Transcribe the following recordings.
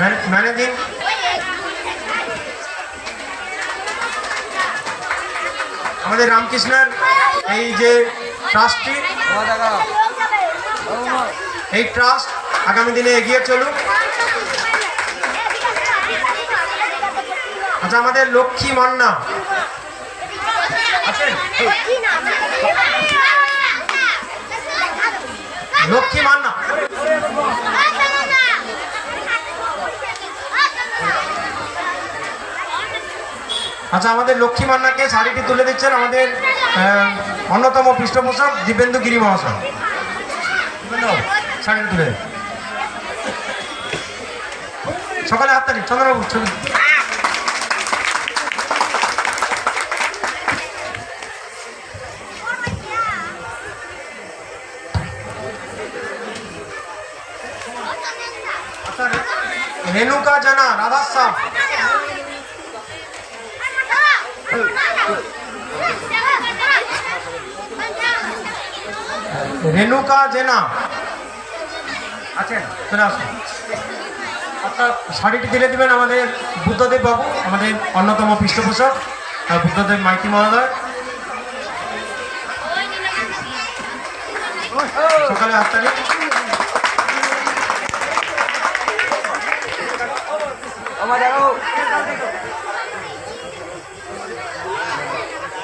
Managing? আমাদের রামকৃষ্ণের এই যে ট্রাস্টটি এই ট্রাস্ট আগামী দিনে এগিয়ে চলুক। আচ্ছা আমাদের লক্ষ্মী মান্না। আছেন? লক্ষ্মী মান্না। আচ্ছা আমাদের লক্ষ্মী মান্নাকে শাড়িটি তুলে দিচ্ছেন আমাদের অন্যতম পৃষ্ঠপোষক দিব্যেন্দু গিরি মহাশয়। তুলে। সকালে হাততালি চন্দ্রবাবু ছবি আচ্ছা, রেণুকা জানা রাধা রেণুকা জেনা। আছেন? চলে আসুন। আচ্ছা শাড়িটি তুলে দেবেন আমাদের বুদ্ধদেব বাবু, আমাদের অন্যতম পৃষ্ঠপোষক বুদ্ধদেব মাইতি মহোদয়। সকালে হাততালি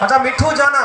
আচ্ছা মিঠু জানা